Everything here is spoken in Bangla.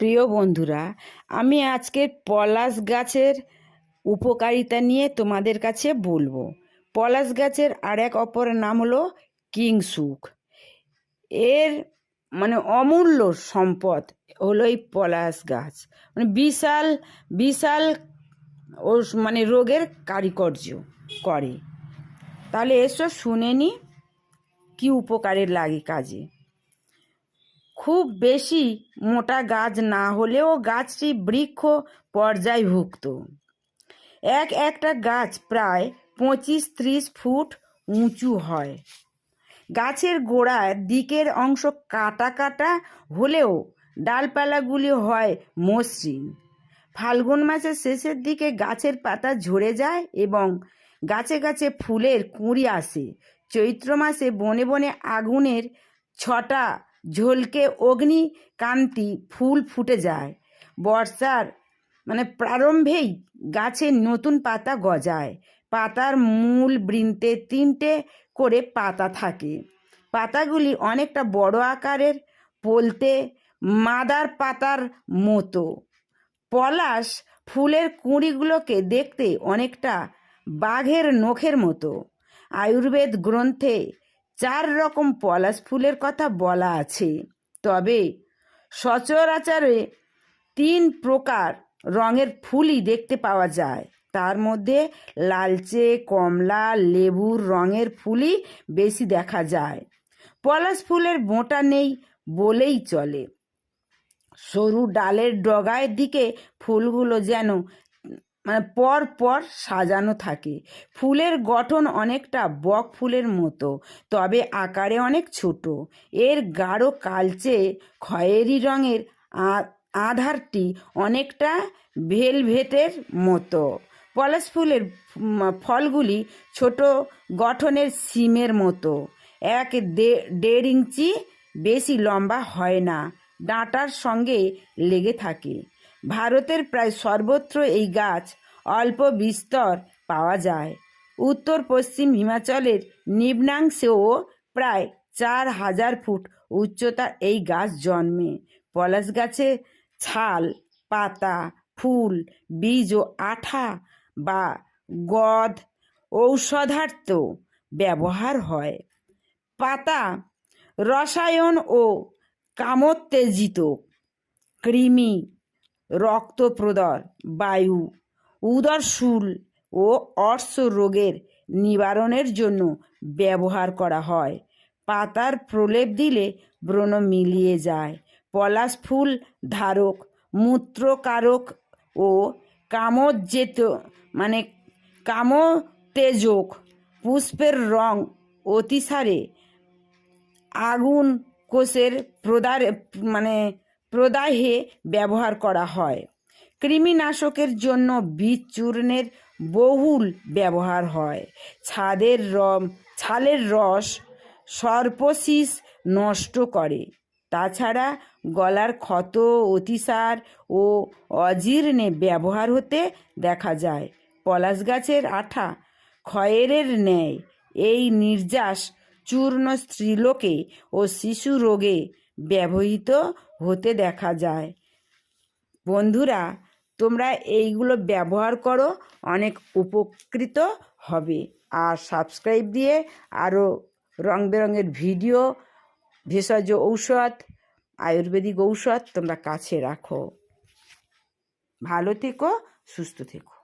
প্রিয় বন্ধুরা, আমি আজকে পলাশ গাছের উপকারিতা নিয়ে তোমাদের কাছে বলব। পলাশ গাছের আর এক অপর নাম হলো কিংসুক। এর মানে অমূল্য সম্পদ হলো এই পলাশ গাছ। মানে বিশাল বিশাল ও মানে রোগের কারিকর্য করে। তাহলে এসো শুনে নি কি উপকারের লাগে কাজে। খুব বেশি মোটা গাছ না হলেও গাছটি বৃক্ষ পর্যায়ভুক্ত। এক একটা গাছ প্রায় পঁচিশ ত্রিশ ফুট উঁচু হয়। গাছের গোড়ার দিকের অংশ কাটা কাটা হলেও ডালপালাগুলি হয় মসৃণ। ফাল্গুন মাসের শেষের দিকে গাছের পাতা ঝরে যায় এবং গাছে গাছে ফুলের কুঁড়ি আসে। চৈত্র মাসে বনে বনে আগুনের ছটা ঝলকে অগ্নি কান্তি ফুল ফুটে যায়। বর্ষার মানে প্রারম্ভেই গাছে নতুন পাতা গজায়। পাতার মূল বৃন্তে তিনটে করে পাতা থাকে। পাতাগুলি অনেকটা বড় আকারের পলতে মাদার পাতার মতো। পলাশ ফুলের কুঁড়িগুলোকে দেখতে অনেকটা বাঘের নখের মতো। আয়ুর্বেদ গ্রন্থে চার রকম পলাশ ফুলের কথা বলা আছে। তবে সচরাচরে তিন প্রকার রঙের ফুলই দেখতে পাওয়া যায়। তার মধ্যে লালচে, কমলা, লেবুর রঙের ফুলই বেশি দেখা যায়। পলাশ ফুলের বোঁটা নেই বলেই চলে। সরু ডালের ডগায় দিকে ফুলগুলো যেন মানে পর পর সাজানো থাকে। ফুলের গঠন অনেকটা বক ফুলের মতো, তবে আকারে অনেক ছোট। এর গাঢ় কালচে খয়েরি রঙের আধারটি অনেকটা ভেলভেটের মতো। পলাশ ফুলের ফলগুলি ছোট গঠনের সিমের মতো। এক দেড় ইঞ্চি বেশি লম্বা হয় না, ডাঁটার সঙ্গে লেগে থাকে। ভারতের প্রায় সর্বত্র এই গাছ অল্প বিস্তর পাওয়া যায়। উত্তর পশ্চিম হিমাচলের নিম্নাংশেও প্রায় চার হাজার ফুট উচ্চতা এই গাছ জন্মে। পলাশ গাছে ছাল, পাতা, ফুল, বীজ ও আঠা বা গদ ঔষধার্থ ব্যবহার হয়। পাতা রসায়ন ও কামোত্তেজিত, কৃমি, রক্তপ্রদর, বায়ু উদরশুল ও অর্শ রোগের নিবারণের জন্য ব্যবহার করা হয়। পাতার প্রলেপ দিলে ব্রণ মিলিয়ে যায়। পলাশ ফুল ধারক, মূত্রকারক ও কামোজ্জেত মানে কামতেজক পুষ্পের রং অতিসারে আগুন কোষের প্রদার মানে প্রদাহে ব্যবহার করা হয়। কৃমিনাশকের জন্য বীজ চূর্ণের বহুল ব্যবহার হয়। ছাদের রম, ছালের রস সর্পশিস নষ্ট করে। তাছাড়া গলার ক্ষত, অতিসার ও অজীর্ণে ব্যবহার হতে দেখা যায়। পলাশ গাছের আঠা খয়েরের ন্যায়। এই নির্যাস চূর্ণ স্ত্রীলোকে ও শিশু রোগে ব্যবহৃত হতে দেখা যায়। বন্ধুরা তোমরা এইগুলো ব্যবহার করো, অনেক উপকৃত হবে। আর সাবস্ক্রাইব দিয়ে আরও রং বেরঙের ভিডিও ভেষজ ঔষধ, আয়ুর্বেদিক ঔষধ তোমরা কাছে রাখো। ভালো থেকো, সুস্থ থেকো।